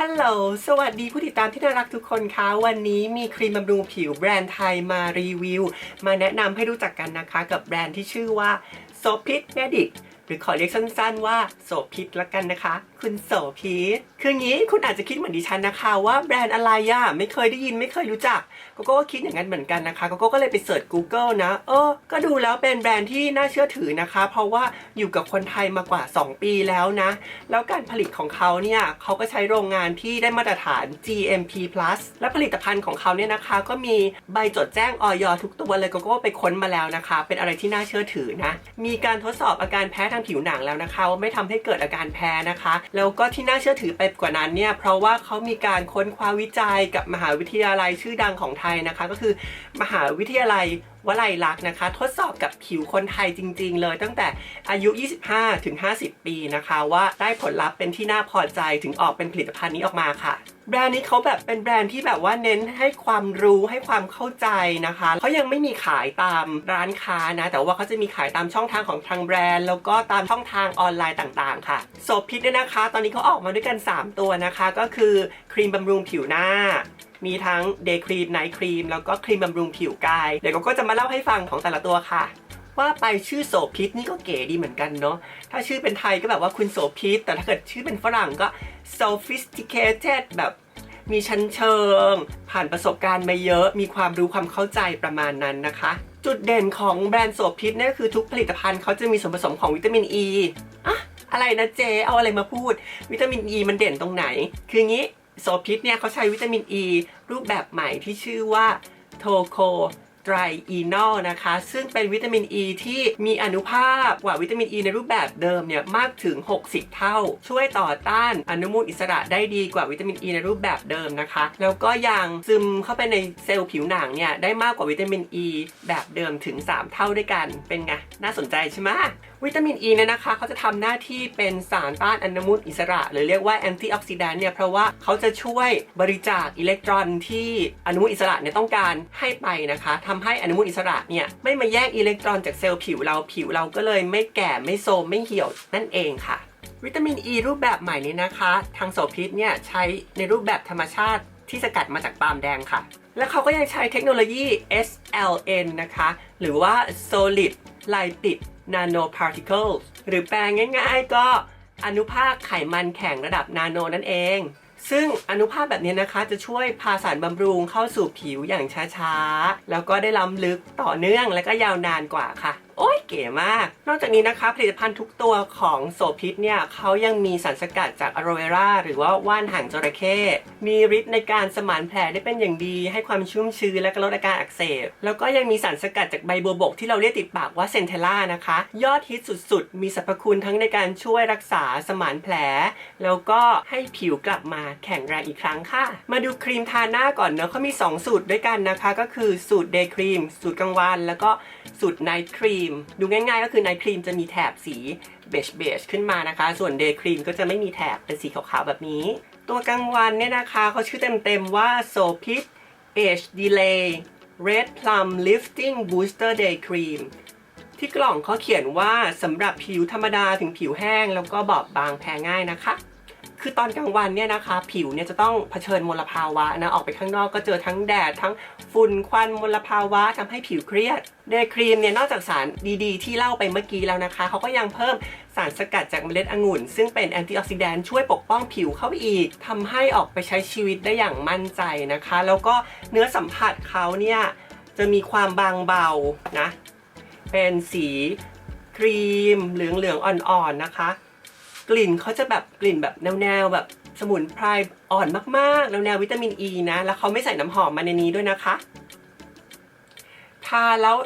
ฮัลโหล สวัสดีผู้ติดตามที่น่ารักทุกคนคะ วันนี้มีครีมบำรุงผิวแบรนด์ไทยมารีวิว มาแนะนำให้รู้จักกันนะคะกับแบรนด์ที่ชื่อว่าโซพิ t เมดิกหรือขอเรียกสั้นๆว่าโซพิษละกันนะคะ คุณโสพิษคืองี้คุณอาจจะคิดเหมือนดิฉันนะคะว่าแบรนด์อะไรอะไม่เคยได้ยินไม่เคยรู้จักโกโก้ก็คิดอย่างนั้นเหมือนกันนะคะโกโก้ก็เลยไปเสิร์ช Google นะ เออ ก็ดูแล้วเป็นแบรนด์ที่น่าเชื่อถือนะคะ เพราะว่าอยู่กับคนไทยมากว่า 2 ปีแล้วนะ แล้วการผลิตของเขาเนี่ยเขาก็ใช้โรงงานที่ได้มาตรฐาน GMP+ และผลิตภัณฑ์ของเขาเนี่ยนะคะ ก็มีใบจดแจ้งออยทุกตัวเลยโกโก้ไปค้นมาแล้วนะคะ เป็นอะไรที่น่าเชื่อถือนะ มีการทดสอบอาการแพ้ทางผิวหนังแล้วนะคะว่าไม่ทำให้เกิดอาการแพ้นะคะแล้วก็ที่น่าเชื่อถือไปกว่านั้นเนี่ยเพราะว่าเขามีการค้นคว้าวิจัยกับมหาวิทยาลัยชื่อดังของไทยนะคะ ก็คือมหาวิทยาลัย วลัยลักษณ์นะคะ ทดสอบกับผิวคนไทยจริง ๆ เลยตั้งแต่อายุ 25 ถึง 50 ปีนะคะ ว่าได้ผลลัพธ์เป็นที่น่าพอใจถึงออกเป็นผลิตภัณฑ์นี้ออกมาค่ะแบรนด์นี้เขาแบบเป็นแบรนด์ที่แบบว่าเน้นให้ความรู้ให้ความเข้าใจนะคะเขายังไม่มีขายตามร้านค้านะ แต่ว่าเขาจะมีขายตามช่องทางของทางแบรนด์ แล้วก็ตามช่องทางออนไลน์ต่างๆ ค่ะโซพิษเนี่ยนะคะ ตอนนี้เขาออกมาด้วยกัน 3 ตัวนะคะ ก็คือ ครีมบำรุงผิวหน้า มีทั้งเดย์ครีมไนท์ครีมแล้วก็ครีมบำรุงผิวกาย เดี๋ยวก็จะมาเล่าให้ฟังของแต่ละตัวค่ะ ว่าไปชื่อโสพิษนี่ก็เก๋ดีเหมือนกันเนาะถ้าชื่อเป็นไทยก็แบบว่าคุณโสพิษแต่ถ้าเกิดชื่อเป็นฝรั่งก็ sophisticated แบบมีชั้นเชิง ผ่านประสบการณ์มาเยอะ มีความรู้ความเข้าใจประมาณนั้นนะคะ จุดเด่นของแบรนด์โสพิษเนี่ยก็คือทุกผลิตภัณฑ์เขาจะมีส่วนผสมของวิตามินอ e ีอะอะไรนะเจเอาอะไรมาพูด วิตามินอ e ีมันเด่นตรงไหน คืองี้ โซพิษเนี่ยเขาใช้วิตามินอ e ีรูปแบบใหม่ที่ชื่อว่าโทโค ไตรอีนอลนะคะ ซึ่งเป็นวิตามินอ e ีที่มีอนุภาคกว่าวิตามินอ e ีในรูปแบบเดิมเนี่ยมากถึง 60 เท่า ช่วยต่อต้านอนุมูลอิสระได้ดีกว่าวิตามินอ e ีในรูปแบบเดิมนะคะ แล้วก็ยังซึมเข้าไปในเซลล์ผิวหนังเนี่ยได้มากกว่าวิตามินอ e ีแบบเดิมถึง 3 เท่าด้วยกันเป็นไงน่าสนใจใช่ไหมวิตามินอ e ีเนี่ยนะคะเขาจะทำหน้าที่เป็นสารต้านอนุมูลอิสระ หรือเรียกว่าแอนตี้ออกซิแดนต์เนี่ยเพราะว่าเขาจะช่วยบริจาคอิเล็กตรอนที่อนุมูลอิสระเนี่ยต้องการให้ไปนะคะทำให้อนุมูลอิสระเนี่ยไม่มาแย่งอิเล็กตรอนจากเซลล์ผิวเราผิวเราก็เลยไม่แก่ไม่โทรมไม่เหี่ยวนั่นเองค่ะ วิตามินอ e ีรูปแบบใหม่นี้นะคะ ทางโสพิษเนี่ยใช้ในรูปแบบธรรมชาติที่สกัดมาจากปาล์มแดงค่ะ และเขาก็ยังใช้เทคโนโลยี SLN นะคะ หรือว่า Solid Lipid Nanoparticles หรือแปลงง่ายๆก็อนุภาคไขมันแข็งระดับนาโนนั่นเอง ซึ่งอนุภาคแบบนี้นะคะจะช่วยพาสารบำรุงเข้าสู่ผิวอย่างช้าๆ แล้วก็ได้ล้ำลึกต่อเนื่องและก็ยาวนานกว่าค่ะ โอ้ยเก๋มาก นอกจากนี้นะคะ ผลิตภัณฑ์ทุกตัวของโสพิษเนี่ยเขายังมีสารสกัดจากอะโรเวราหรือว่าว่านหางจระเข้มีฤทธิ์ในการสมานแผลได้เป็นอย่างดี ให้ความชุ่มชื้นและก็ลดอาการอักเสบ แล้วก็ยังมีสารสกัดจากใบบัวบกที่เราเรียกติดปากว่าเซนเทล่านะคะ ยอดฮิตสุดๆ มีสรรพคุณทั้งในการช่วยรักษาสมานแผล แล้วก็ให้ผิวกลับมาแข็งแรงอีกครั้งค่ะ มาดูครีมทาหน้าก่อนเนอะเขามี 2 สูตรด้วยกันนะคะ ก็คือสูตรเดย์ครีมสูตรกลางวัน แล้วก็สูตรไนท์ครีมดูง่ายๆ ก็คือไนท์ครีมจะมีแถบสีเบจเบจขึ้นมานะคะ ส่วนเดย์ครีมก็จะไม่มีแถบเป็นสีขาวๆแบบนี้ ตัวกลางวันเนี่ยนะคะเขาชื่อเต็มๆว่า So Pit Age Delay Red Plum Lifting Booster Day Cream ที่กล่องเขาเขียนว่าสำหรับผิวธรรมดาถึงผิวแห้ง แล้วก็บอบบางแพ้ง่ายนะคะ คือตอนกลางวันเนี่ยนะคะ ผิวเนี่ยจะต้องเผชิญมลภาวะนะออกไปข้างนอกก็เจอทั้งแดด ทั้งฝุ่นควันมลภาวะทำให้ผิวเครียดเดย์ครีมเนี่ยนอกจากสารดีๆ ที่เล่าไปเมื่อกี้แล้วนะคะเขาก็ยังเพิ่มสารสกัดจากเมล็ดองุ่น ซึ่งเป็นแอนตี้ออกซิแดนต์ช่วยปกป้องผิวเข้าไปอีกทำให้ออกไปใช้ชีวิตได้อย่างมั่นใจนะคะ แล้วก็เนื้อสัมผัสเขาเนี่ยจะมีความบางเบานะเป็นสีครีมเหลืองๆอ่อนๆนะคะ กลิ่นเขาจะแบบกลิ่นแบบแนวๆแบบสมุนไพรอ่อนมากๆแนวๆวิตามินอ e ีนะ แล้วเขาไม่ใส่น้ำหอมมาในนี้ด้วยนะคะ ทาแล้ว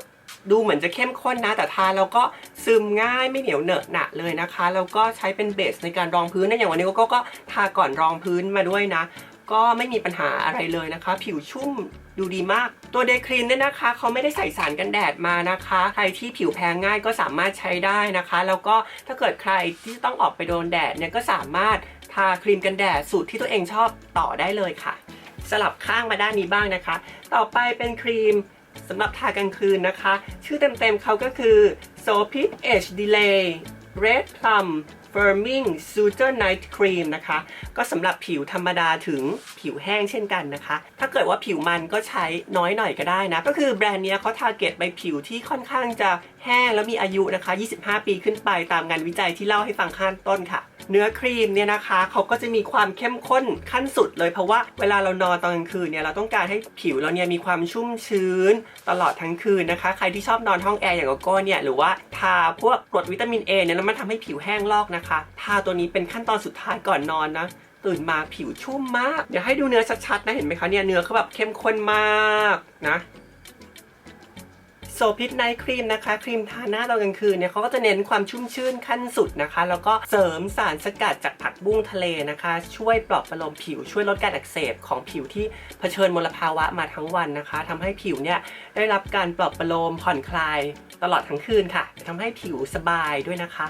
ดูเหมือนจะเข้มข้นนะ แต่ทาแล้วก็ซึมง่ายไม่เหนียวเหนอะหนะเลยนะคะ แล้วก็ใช้เป็นเบสในการรองพื้นนะอย่างวันนี้ก็ก็ทาก่อนรองพื้นมาด้วยนะ ก็ไม่มีปัญหาอะไรเลยนะคะ ผิวชุ่มดูดีมาก ตัวเดย์ครีมเนี่ยนะคะเขาไม่ได้ใส่สารกันแดดมานะคะ ใครที่ผิวแพ้ง่ายก็สามารถใช้ได้นะคะ แล้วก็ถ้าเกิดใครที่ต้องออกไปโดนแดดเนี่ยก็สามารถทาครีมกันแดดสูตรที่ตัวเองชอบต่อได้เลยค่ะ สลับข้างมาด้านนี้บ้างนะคะ ต่อไปเป็นครีมสำหรับทากลางคืนนะคะ ชื่อเต็มๆเขาก็คือ So Pit Age Delay Red Plum Firming Suture Night Cream นะคะ ก็สำหรับผิวธรรมดาถึงผิวแห้งเช่นกันนะคะ ถ้าเกิดว่าผิวมันก็ใช้น้อยหน่อยก็ได้นะ ก็คือแบรนด์เนี้ยเขาทาร์เก็ตไปผิวที่ค่อนข้างจะแห้งแล้วมีอายุนะคะ 25 ปีขึ้นไปตามงานวิจัยที่เล่าให้ฟังข้างต้นค่ะ เนื้อครีมเนี่ยนะคะเขาก็จะมีความเข้มข้นขั้นสุดเลยเพราะว่าเวลาเรานอนตอนกลางคืนเนี่ยเราต้องการให้ผิวเราเนี่ยมีความชุ่มชื้นตลอดทั้งคืนนะคะ ใครที่ชอบนอนห้องแอร์อย่างโกโก้เนี่ยหรือว่าทาพวกกรดวิตามินเอเนี่ยแล้วมันทำให้ผิวแห้งลอกนะคะทาตัวนี้เป็นขั้นตอนสุดท้ายก่อนนอนนะตื่นมาผิวชุ่มมาก เดี๋ยวให้ดูเนื้อชัดๆนะเห็นไหมคะเนี่ยเนื้อเขาแบบเข้มข้นมากนะ โซพิษไนท์ครีมนะคะครีมทาหน้าตอนกลางคืนเนี่ยเขาก็จะเน้นความชุ่มชื่นขั้นสุดนะคะ แล้วก็เสริมสารสกัดจากผักบุ้งทะเลนะคะ ช่วยปลอบประโลมผิวช่วยลดการอักเสบของผิวที่เผชิญมลภาวะมาทั้งวันนะคะทำให้ผิวเนี่ยได้รับการปลอบประโลมผ่อนคลายตลอดทั้งคืนค่ะทำให้ผิวสบายด้วยนะคะ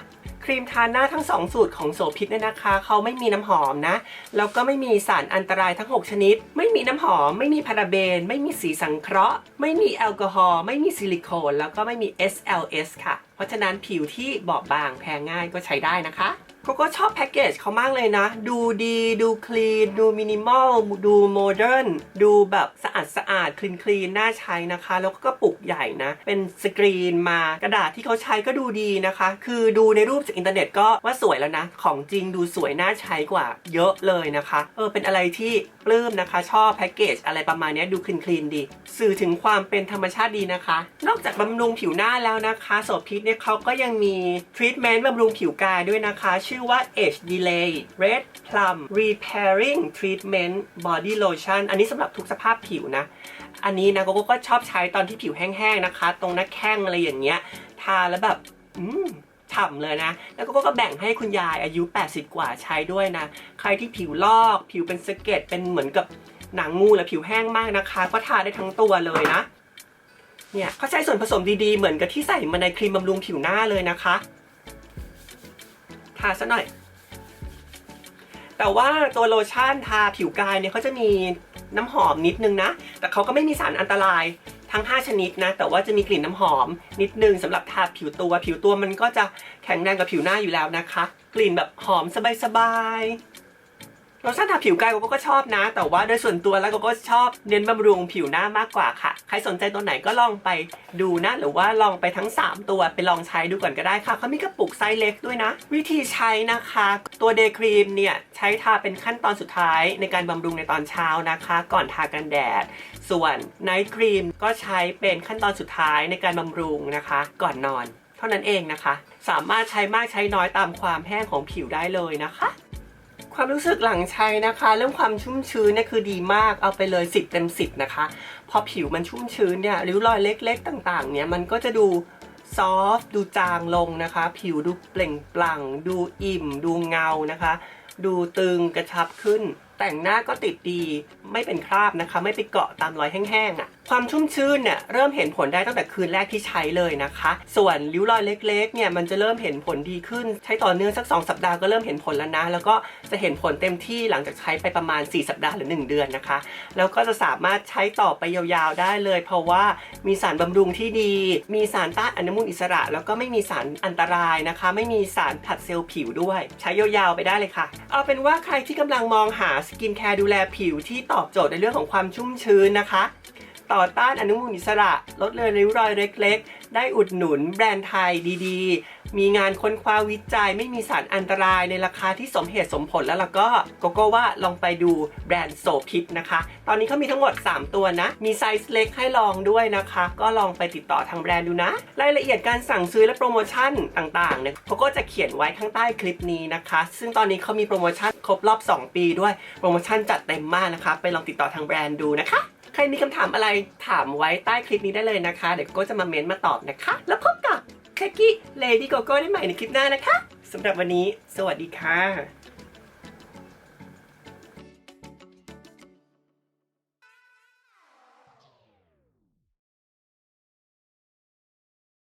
รีมทาหน้าทั้ง 2 สูตรของโสพิษเนี่ยนะคะ เขาไม่มีน้ำหอมนะ แล้วก็ไม่มีสารอันตรายทั้ง 6 ชนิด ไม่มีน้ำหอม ไม่มีพาราเบน ไม่มีสีสังเคราะห์ ไม่มีแอลกอฮอล์ ไม่มีซิลิโคน แล้วก็ไม่มี SLS ค่ะ เพราะฉะนั้นผิวที่บอบบางแพ้ง่ายก็ใช้ได้นะคะ ก็ก็ชอบแพ็กเกจเขามากเลยนะ ดูดีดูคลีนดูมินิมอลดูโมเดิร์นดูแบบสะอาดสะอาดคลีนคลีนน่าใช้นะคะ แล้วก็กระปุกใหญ่นะ เป็นสกรีนมากระดาษที่เขาใช้ก็ดูดีนะคะ คือดูในรูปจากอินเทอร์เน็ตก็ว่าสวยแล้วนะ ของจริงดูสวยน่าใช้กว่าเยอะเลยนะคะ เออเป็นอะไรที่ปลื้มนะคะ ชอบแพ็กเกจอะไรประมาณนี้ดูคลีนคลีนดี สื่อถึงความเป็นธรรมชาติดีนะคะ นอกจากบำรุงผิวหน้าแล้วนะคะโสพิษเนี่ยเขาก็ยังมีทรีทเมนต์บำรุงผิวกายด้วยนะคะชื่อื่อว่า Age Delay Red Plum Repairing Treatment Body Lotion อันนี้สำหรับทุกสภาพผิวนะ อันนี้นะโกโก้ก็ชอบใช้ตอนที่ผิวแห้งๆนะคะ ตรงหน้าแข้งอะไรอย่างเงี้ย ทาแล้วแบบ อืมฉ่ำเลยนะ แล้วก็ก็แบ่งให้คุณยายอายุ 80 กว่าใช้ด้วยนะ ใครที่ผิวลอก ผิวเป็นสะเก็ด เป็นเหมือนกับหนังงูและผิวแห้งมากนะคะ ก็ทาได้ทั้งตัวเลยนะ เนี่ยเขาใช้ส่วนผสมดีๆ เหมือนกับที่ใส่มาในครีมบำรุงผิวหน้าเลยนะคะ ทาซะหน่อย แต่ว่าตัวโลชั่นทาผิวกายเนี่ยเขาจะมีน้ำหอมนิดนึงนะ แต่เขาก็ไม่มีสารอันตรายทั้ง 5 ชนิดนะ แต่ว่าจะมีกลิ่นน้ำหอมนิดนึงสำหรับทาผิวตัว ผิวตัวมันก็จะแข็งแรงกับผิวหน้าอยู่แล้วนะคะ กลิ่นแบบหอมสบายๆ โลชั่นทาผิวกายก็ก็ชอบนะ แต่ว่าโดยส่วนตัวแล้วก็ชอบเน้นบำรุงผิวหน้ามากกว่าค่ะ ใครสนใจตัวไหนก็ลองไปดูนะ หรือว่าลองไปทั้ง 3 ตัวไปลองใช้ดูก่อนก็ได้ค่ะเขามีกระปุกไซส์เล็กด้วยนะ วิธีใช้นะคะ ตัวเดย์ครีมเนี่ย ใช้ทาเป็นขั้นตอนสุดท้ายในการบำรุงในตอนเช้านะคะ ก่อนทากันแดด ส่วนไนท์ครีมก็ใช้เป็นขั้นตอนสุดท้ายในการบำรุงนะคะ ก่อนนอน เท่านั้นเองนะคะ สามารถใช้มากใช้น้อยตามความแห้งของผิวได้เลยนะคะ ความรู้สึกหลังใช้นะคะ เรื่องความชุ่มชื้นเนี่ยคือดีมากเอาไปเลย 10 เต็ม 10 นะคะ พอผิวมันชุ่มชื้นเนี่ยริ้วรอยเล็ก ๆ ต่างๆ เนี่ยมันก็จะดูซอฟต์ดูจางลงนะคะ ผิวดูเปล่งปลั่ง ดูอิ่ม ดูเงานะคะ ดูตึงกระชับขึ้น แต่งหน้าก็ติดดีไม่เป็นคราบนะคะ ไม่ไปเกาะตามรอยแห้งๆอะ่ะ ความชุ่มชื้นเนี่ยเริ่มเห็นผลได้ตั้งแต่คืนแรกที่ใช้เลยนะคะ ส่วนริ้วรอยเล็กๆเนี่ยมันจะเริ่มเห็นผลดีขึ้น ใช้ต่อเนื่องสัก 2 สัปดาห์ก็เริ่มเห็นผลแล้วนะ แล้วก็จะเห็นผลเต็มที่หลังจากใช้ไปประมาณ 4 สัปดาห์หรือ 1 เดือนนะคะ แล้วก็จะสามารถใช้ต่อไปยาวๆได้เลย เพราะว่ามีสารบำรุงที่ดี มีสารต้านอนุมูลอิสระ แล้วก็ไม่มีสารอันตรายนะคะ ไม่มีสารผัดเซลล์ผิวด้วย ใช้ยาวๆไปได้เลยค่ะ เอาเป็นว่าใครที่กำลังมองหาสกินแคร์ดูแลผิวที่ตอบโจทย์ในเรื่องของความชุ่มชื้นนะคะ ต่อต้านอนุมูลอิสระ ลดเลือนริ้วรอยเล็กๆ ได้อุดหนุนแบรนด์ไทยดีๆ มีงานค้นคว้าวิจัยไม่มีสารอันตรายในราคาที่สมเหตุสมผลแล้วล่ะก็โกโก้ว่าลองไปดูแบรนด์โซพิษนะคะ ตอนนี้เขามีทั้งหมด 3 ตัวนะ มีไซส์เล็กให้ลองด้วยนะคะ ก็ลองไปติดต่อทางแบรนด์ดูนะ รายละเอียดการสั่งซื้อและโปรโมชั่นต่างๆเนี่ยโกโก้จะเขียนไว้ข้างใต้คลิปนี้นะคะ ซึ่งตอนนี้เขามีโปรโมชั่นครบรอบ 2 ปีด้วยโปรโมชั่นจัดเต็มมากนะคะ ไปลองติดต่อทางแบรนด์ดูนะคะ รมีคำถามอะไรถามไว้ใต้คลิปนี้ได้เลยนะคะ เดี๋ยวก็จะมาเม้นต์มาตอบนะคะ แล้วพบกับแคกกี้เลดี้โกโก้ได้ใหม่ในคลิปหน้านะคะสำหรับวันนี้ สวัสดีค่ะ